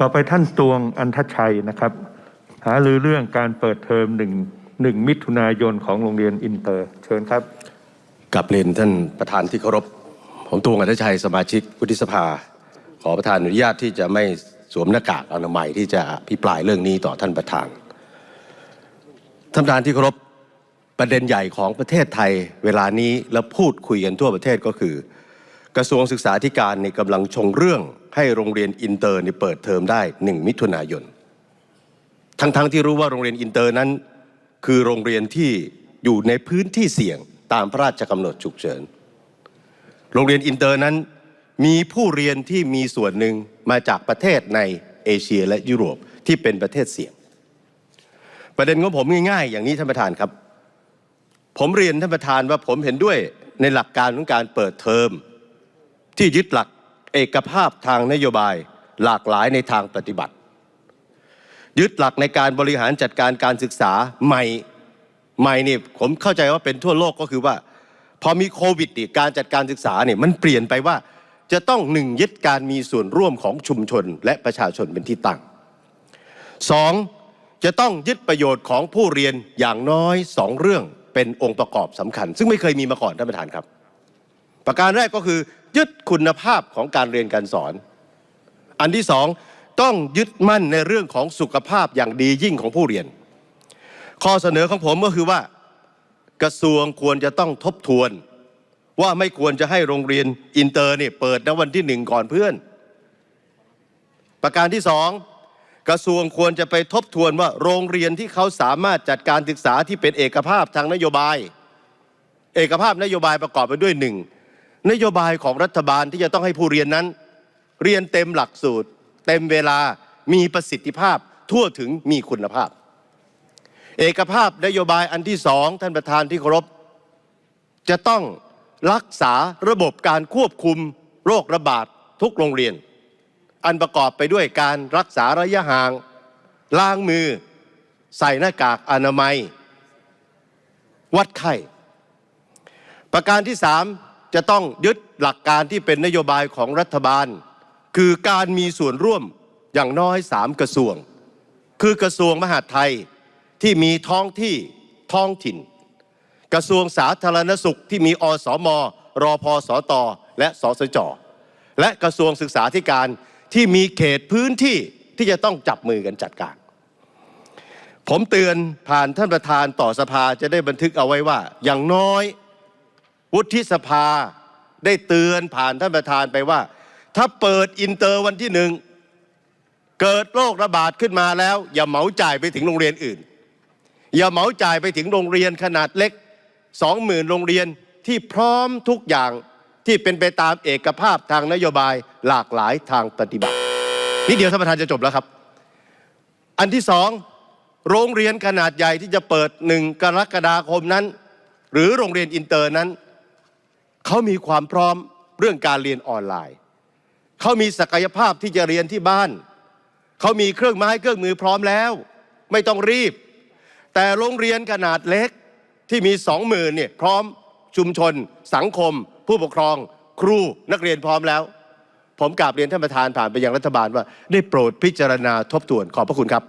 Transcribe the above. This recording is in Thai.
ต่อไปท่านตวงอันทชัยนะครับ หารือเรื่องการเปิดเทอมหนึ่งหนึ่งมิถุนายนของโรงเรียนอินเตอร์ เชิญครับกับเรียนท่านประธานที่เคารพ ผมตวงอันธชัยสมาชิกวุฒิสภา ขอประธานอนุญาตที่จะไม่สวมหน้ากากอนามัยที่จะอภิปรายเรื่องนี้ต่อท่านประธาน ท่านประธานที่เคารพประเด็นใหญ่ของประเทศไทย เวลานี้และพูดคุยกันทั่วประเทศก็คือ กระทรวงศึกษาธิการในยกำลังชงเรื่องให้โรงเรียนอินเตอร์ในเปิดเทอมได้ 1 มิถุนายน ทั้งๆที่รู้ว่าโรงเรียนอินเตอร์นั้น คือโรงเรียนที่อยู่ในพื้นที่เสี่ยงตามพระราชกำหนดฉุกเฉิน โรงเรียนอินเตอร์นั้น มีผู้เรียนที่มีส่วนหนึ่งมาจากประเทศในเอเชียและยุโรปที่เป็นประเทศเสี่ยง ประเด็นของผมง่ายๆ อย่างนี้ท่านประธานครับ ผมเรียนท่านประธานว่าผมเห็นด้วยในหลักการของการเปิดเทอม ที่ยึดหลักเอกภาพทางนโยบายหลากหลายในทางปฏิบัติ ยึดหลักในการบริหารจัดการการศึกษาใหม่ใหม่นี่ผมเข้าใจว่าเป็นทั่วโลกก็คือว่า พอมีโควิดนี่การจัดการศึกษาเนี่ยมันเปลี่ยนไปว่าจะต้องหนึ่งยึดการมีส่วนร่วมของชุมชนและประชาชนเป็นที่ตั้งสองจะต้องยึดประโยชน์ของผู้เรียนอย่างน้อยสองเรื่องเป็นองค์ประกอบสำคัญ ซึ่งไม่เคยมีมาก่อนท่านประธานครับ ประการแรกก็คือ ยึดคุณภาพของการเรียนการสอน อันที่สองต้องยึดมั่นในเรื่องของสุขภาพอย่างดียิ่งของผู้เรียน ข้อเสนอของผมก็คือว่า กระทรวงควรจะต้องทบทวน ว่าไม่ควรจะให้โรงเรียนอินเตอร์เนี่ยเปิดณวันที่หนึ่งก่อนเพื่อน ประการที่สองกระทรวงควรจะไปทบทวนว่าโรงเรียนที่เขาสามารถจัดการศึกษาที่เป็นเอกภาพทางนโยบาย เอกภาพนโยบายประกอบไปด้วยหนึ่ง นโยบายของรัฐบาลที่จะต้องให้ผู้เรียนนั้น เรียนเต็มหลักสูตร เต็มเวลามีประสิทธิภาพทั่วถึงมีคุณภาพ เอกภาพนโยบายอันที่สองท่านประธานที่เคารพจะต้องรักษาระบบการควบคุมโรคระบาดทุกโรงเรียน อันประกอบไปด้วยการรักษาระยะห่าง ล้างมือ ใส่หน้ากากอนามัย วัดไข้ ประการที่สาม จะต้องยึดหลักการที่เป็นนโยบายของรัฐบาล คือการมีส่วนร่วมอย่างน้อยสามกระทรวง คือกระทรวงมหาดไทยที่มีท้องที่ท้องถิ่น กระทรวงสาธารณสุขที่มีอสมรอพสตและสสจและกระทรวงศึกษาธิการที่มีเขตพื้นที่ที่จะต้องจับมือกันจัดการ ผมเตือนผ่านท่านประธานต่อสภาจะได้บันทึกเอาไว้ว่าอย่างน้อย วุฒิสภาได้เตือนผ่านท่านประธานไปว่า ถ้าเปิดอินเตอร์วันที่หนึ่งเกิดโรคระบาดขึ้นมาแล้ว อย่าเหมาจ่ายไปถึงโรงเรียนอื่น อย่าเหมาจ่ายไปถึงโรงเรียนขนาดเล็กสองหมื่นโรงเรียนที่พร้อมทุกอย่างที่เป็นไปตามเอกภาพทางนโยบายหลากหลายทางปฏิบัติ นี่เดียวท่านประธานจะจบแล้วครับ อันที่สองโรงเรียนขนาดใหญ่ที่จะเปิดหนึ่งกรกฎาคมนั้น หรือโรงเรียนอินเตอร์นั้น เขามีความพร้อมเรื่องการเรียนออนไลน์ เขามีศักยภาพที่จะเรียนที่บ้าน เขามีเครื่องไม้เครื่องมือพร้อมแล้ว ไม่ต้องรีบ แต่โรงเรียนขนาดเล็กที่มีสองหมื่นเนี่ยพร้อมชุมชน สังคม ผู้ปกครอง ครูนักเรียนพร้อมแล้ว ผมกราบเรียนท่านประธานผ่านไปยังรัฐบาลว่าได้โปรดพิจารณาทบทวนขอบพระคุณครับ